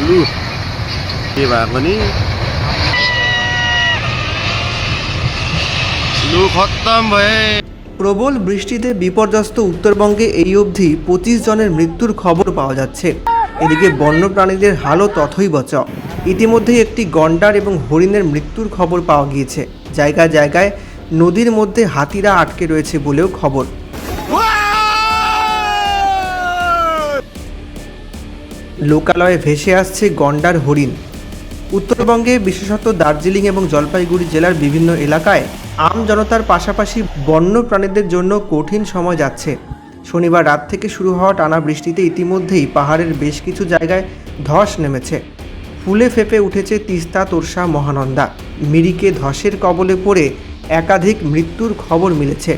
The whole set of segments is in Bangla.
लु के भएको नि लु खत्तम भए প্রবল বৃষ্টিতে বিপর্যস্ত উত্তরবঙ্গে এই অবধি পঁচিশ জনের মৃত্যুর খবর পাওয়া যাচ্ছে এদিকে বন্যপ্রাণীদের হালও তথৈবচ ইতিমধ্যেই একটি গন্ডার এবং হরিণের মৃত্যুর খবর পাওয়া গিয়েছে জায়গায় জায়গায় নদীর মধ্যে হাতিরা আটকে রয়েছে বলেও খবর লোকালয়ে ভেসে আসছে গন্ডার হরিণ। উত্তরবঙ্গে বিশেষত দার্জিলিং এবং জলপাইগুড়ি জেলার বিভিন্ন এলাকায় আম জনতার পাশাপাশি বন্য প্রাণীদের জন্য কঠিন সময় যাচ্ছে। শনিবার রাত থেকে শুরু হওয়া টানা বৃষ্টিতে ইতিমধ্যেই পাহাড়ের বেশ কিছু জায়গায় ধস নেমেছে। ফুলে ফেপে উঠেছে তিস্তা, তোরসা, মহানন্দা। মিরিকে ধসের কবলে পড়ে একাধিক মৃত্যুর খবর মিলেছে।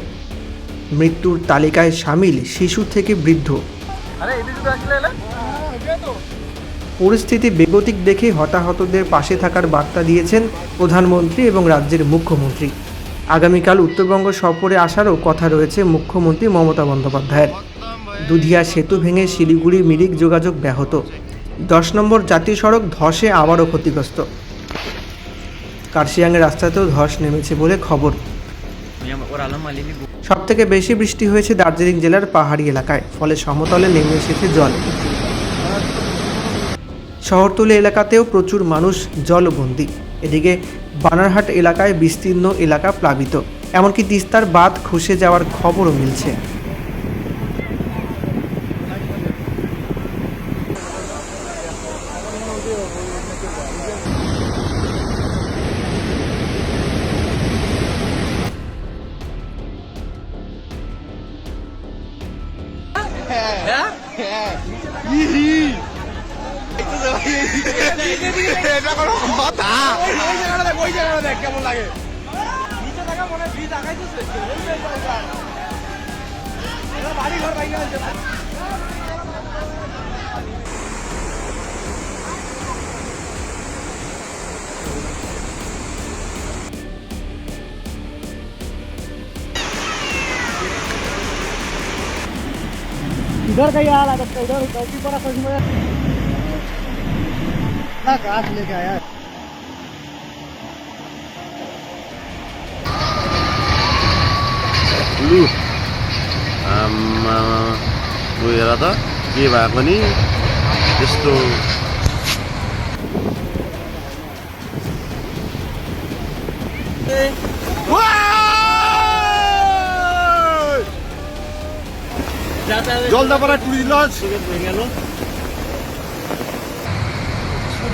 মৃত্যুর তালিকায় সামিল শিশু থেকে বৃদ্ধ। পরিস্থিতি বেগতিক দেখে হতাহতদের পাশে থাকার বার্তা দিয়েছেন প্রধানমন্ত্রী এবং রাজ্যের মুখ্যমন্ত্রী। আগামীকাল উত্তরবঙ্গ সফরে আসারও কথা রয়েছে মুখ্যমন্ত্রী মমতা বন্দ্যোপাধ্যায়ের। দুধিয়া সেতু ভেঙে শিলিগুড়ি মিরিক যোগাযোগ ব্যাহত। দশ নম্বর জাতীয় সড়ক ধসে আবারও ক্ষতিগ্রস্ত। কার্শিয়াংয়ের রাস্তাতেও ধস নেমেছে বলে খবর। সব থেকে বেশি বৃষ্টি হয়েছে দার্জিলিং জেলার পাহাড়ি এলাকায়, ফলে সমতলে নেমে এসেছে জল। শহরতলি এলাকাতেও প্রচুর মানুষ জলবন্দী। এদিকে বানারহাট এলাকায় বিস্তীর্ণ এলাকা প্লাবিত। এমনকি তিস্তার বাঁধ খসে যাওয়ার খবরও মিলছে। इधर कहीं आ रहा था इधर कैसी पड़ा सच कितना काश लेके आया। लु। हेर त। के भएको नि त्यस्तो जल्दापाडा टुरिस्ट लज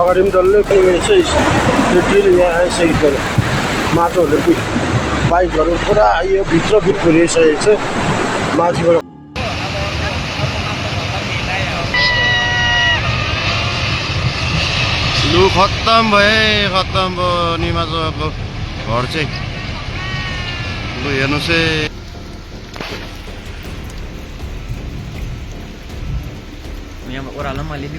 अगाडि पनि डल्लै पेमेन्ट चाहिँ ड्रिल यहाँ आइसकेको छ माटोहरू बि बाइकहरू पुरा यो भित्र बिट पुऱ्याइसकेको छ माथिबाट लु खत्तम भए खत्तम भयो निमाजको घर चाहिँ लु हेर्नुहोस् है Yang orang lama lebih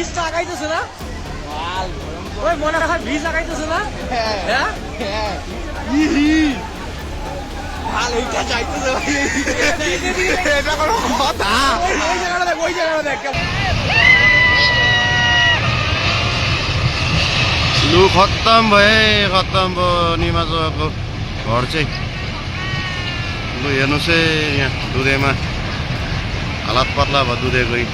bu. বিষ লাগাইতেছে না ওই মনে রাখা বীজ লাগাইতেছে না হ্যাঁ ভাল এইটা যাইতেছে এটা কোনো কথা ওই জায়গাটা দেখ ওই জায়গাটা দেখ लु खत्तम भए खत्तम भयो निमाजको घर चाहिँ लु हेर्नुहोस् है यहाँ दुधेमा হালাত পাতলা বা দুধে করি